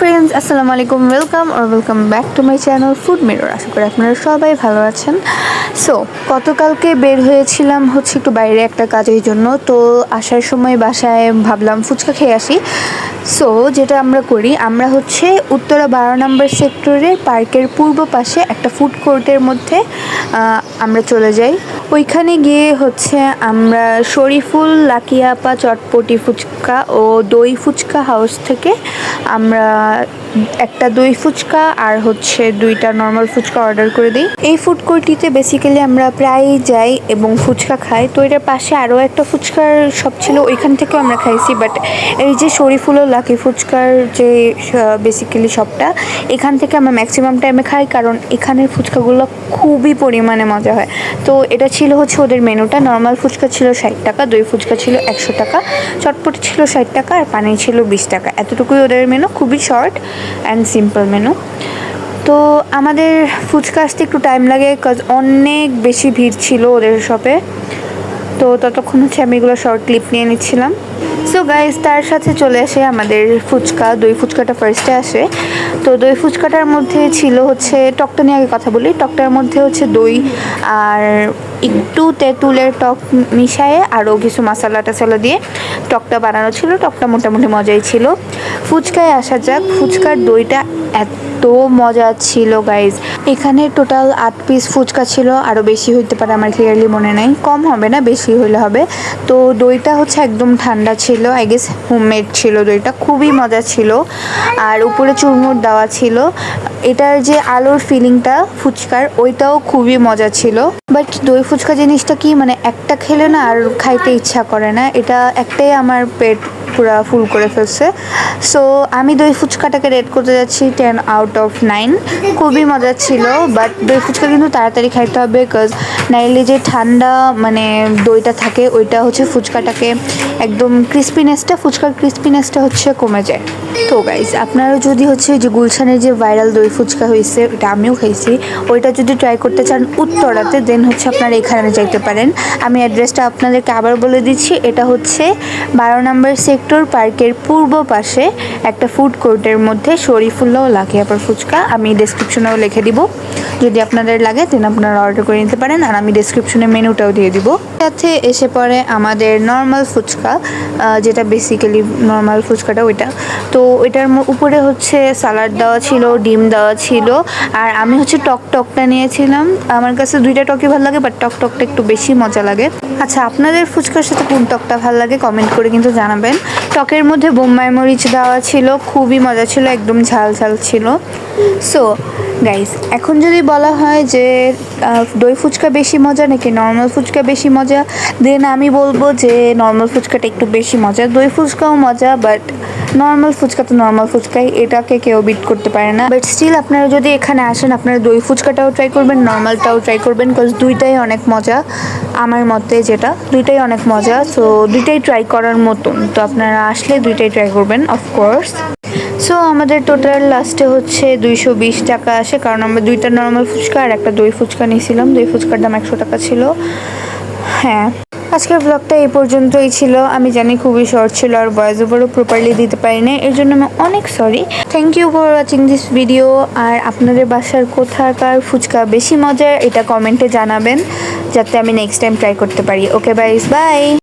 Friends আসসালামু আলাইকুম welcome R welcome back to my channel food mirror আশা করি আপনারা সবাই ভালো আছেন। সো গতকালকে বের হয়েছিলাম হচ্ছে একটু বাইরে একটা কাজের জন্য। তো আসার সময় বাসায় ভাবলাম ফুচকা খেয়ে আসি। সো যেটা আমরা করি, আমরা হচ্ছে উত্তরা বারো নম্বর সেক্টরের পার্কের পূর্ব পাশে একটা ফুড কোর্টের মধ্যে আমরা চলে যাই। ওইখানে গিয়ে হচ্ছে আমরা শরীফুল লাকিয়াপা চটপটি ফুচকা ও দই ফুচকা হাউস থেকে আমরা একটা দই ফুচকা আর হচ্ছে দুইটা নর্মাল ফুচকা অর্ডার করে দিই। এই ফুড কোর্টটিতে বেসিক্যালি আমরা প্রায়ই যাই এবং ফুচকা খাই। তো এটার পাশে আরও একটা ফুচকার শপ ছিল, ওইখান থেকেও আমরা খাইছি বাট এই যে শরীফুল লাকি ফুচকার যে বেসিক্যালি শপটা এখান থেকে আমরা ম্যাক্সিমাম টাইমে খাই, কারণ এখানের ফুচকাগুলো খুবই পরিমাণে মজা হয়। তো এটা ছিল হচ্ছে ওদের মেনুটা। নর্মাল ফুচকা ছিল ষাট টাকা, দই ফুচকা ছিল একশো টাকা, চটপটি ছিল ষাট টাকা, আর পানি ছিল বিশ টাকা। এতটুকুই ওদের মেনু খুবই শর্ট অ্যান্ড সিম্পল মেনু তো আমাদের ফুচকা আসতে একটু টাইম লাগে কাজ অনেক বেশি ভিড় ছিল ওদের শপে তো ততক্ষণ হচ্ছে আমি এগুলো শর্ট ক্লিপ নিয়ে নিচ্ছিলাম। সো গাইজ তার সাথে চলে আসে আমাদের ফুচকা, দই ফুচকাটা ফার্স্টে আসে। তো দই ফুচকাটার মধ্যে ছিল হচ্ছে টকটা নিয়ে আগে কথা বলি, টকটার মধ্যে হচ্ছে দই আর একটু তেঁতুলের টক মিশায়ে আরও কিছু মশলা টাসালা দিয়ে টকটা বানানো ছিল, টকটা মোটামুটি মজাই ছিল। ফুচকায় আসা যাক, ফুচকার দইটা এত মজা ছিল গাইজ এখানে টোটাল আট পিস ফুচকা ছিল, আরও বেশি হইতে পারে আমার ক্লিয়ারলি মনে নেই। কম হবে না, বেশি হইলে হবে। তো দইটা হচ্ছে একদম ঠান্ডা ছিল আই গেস হোমমেড ছিল দইটা খুবই মজা ছিল। আর উপরে চুরমুর দেওয়া ছিল। এটার যে আলোর ফিলিংটা ফুচকার, ওইটাও খুবই মজা ছিল। বাট দই ফুচকা জিনিসটা কি মানে একটা খেলে না আর খাইতে ইচ্ছা করে না। এটা একটাই আমার পেট পুরা ফুল করে ফেলছে। সো আমি দই ফুচকাটাকে রেড করতে যাচ্ছি টেন আউট অফ নাইন খুবই মজা ছিল বাট দই ফুচকা কিন্তু তাড়াতাড়ি খাইতে হবে বিকজ নাইলে যে ঠান্ডা মানে দইটা থাকে, ওইটা হচ্ছে ফুচকাটাকে একদম ক্রিস্পিনেসটা ফুচকার ক্রিস্পিনেসটা হচ্ছে কমে যায়। তো গাইজ আপনারা যদি হচ্ছে যে গুলশানের যে ভাইরাল দই ফুচকা হয়েছে ওটা আমিও খাইছি, ওইটা যদি ট্রাই করতে চান উত্তরাতে দেন হচ্ছে আপনারা এখানে যাইতে পারেন। আমি অ্যাড্রেসটা আপনাদেরকে আবার বলে দিচ্ছি, এটা হচ্ছে বারো নম্বর সেক্টর পার্কের পূর্ব পাশে একটা ফুড কোর্টের মধ্যে শরীফুল্লাহ লাখিয়াপার ফুচকা আমি ডেসক্রিপশনেও লিখে দিব। যদি আপনাদের লাগে দেন আপনারা অর্ডার করে নিতে পারেন আর আমি ডেসক্রিপশনে মেনুটাও দিয়ে দিব। সাথে এসে পড়ে আমাদের নর্মাল ফুচকা যেটা বেসিক্যালি নর্মাল ফুচকাটা ওইটা। তো ওইটার উপরে হচ্ছে সালাড দেওয়া ছিল, ডিম দেওয়া ছিল, আর আমি হচ্ছে টক টকটা নিয়েছিলাম। আমার কাছে দুইটা টকই ভালো লাগে বাট টক টকটা একটু বেশি মজা লাগে। আচ্ছা আপনাদের ফুচকার সাথে কোন টকটা ভালো লাগে কমেন্ট করে কিন্তু জানাবেন। টকের মধ্যে বোম্বাই মরিচ দেওয়া ছিল, খুবই মজা ছিল, একদম ঝাল ঝাল ছিল। সো গাইস এখন যদি বলা হয় যে দই ফুচকা বেশি মজা নাকি নর্মাল ফুচকা বেশি মজা? দেন আমি বলব যে নর্মাল ফুচকাটা একটু বেশি মজা। দই ফুচকাও মজা বাট নর্মাল ফুচকা তো নর্মাল ফুচকাই, এটাকে কেউ বিট করতে পারে না। বাট স্টিল আপনারা যদি এখানে আসেন, আপনারা দই ফুচকাটাও ট্রাই করবেন নর্মালটাও ট্রাই করবেন বিকজ দুইটাই অনেক মজা, আমার মতে যেটা। দুইটাই অনেক মজা সো দুইটাই ট্রাই করার মতন। তো আপনারা আসলে দুইটাই ট্রাই করবেন অফকোর্স সো আমাদের টোটাল লাস্টে হচ্ছে দুইশো বিশ টাকা আসে, কারণ আমরা দুইটা নর্মাল ফুচকা আর একটা দই ফুচকা নিয়েছিলাম। দই ফুচকার দাম একশো টাকা ছিল। হ্যাঁ। আজকের ব্লগটা এই পর্যন্তই ছিল। আমি জানি খুবই শর্ট ছিল আর ভয়েস ওভারও প্রপারলি দিতে পারি না এর জন্য আমি অনেক sorry thank you for watching this video আর আপনাদের বাসার কোথাকার ফুচকা বেশি মজার, এটা কমেন্টে জানাবেন, যাতে আমি নেক্সট টাইম ট্রাই করতে পারি। ওকে বাইস বাই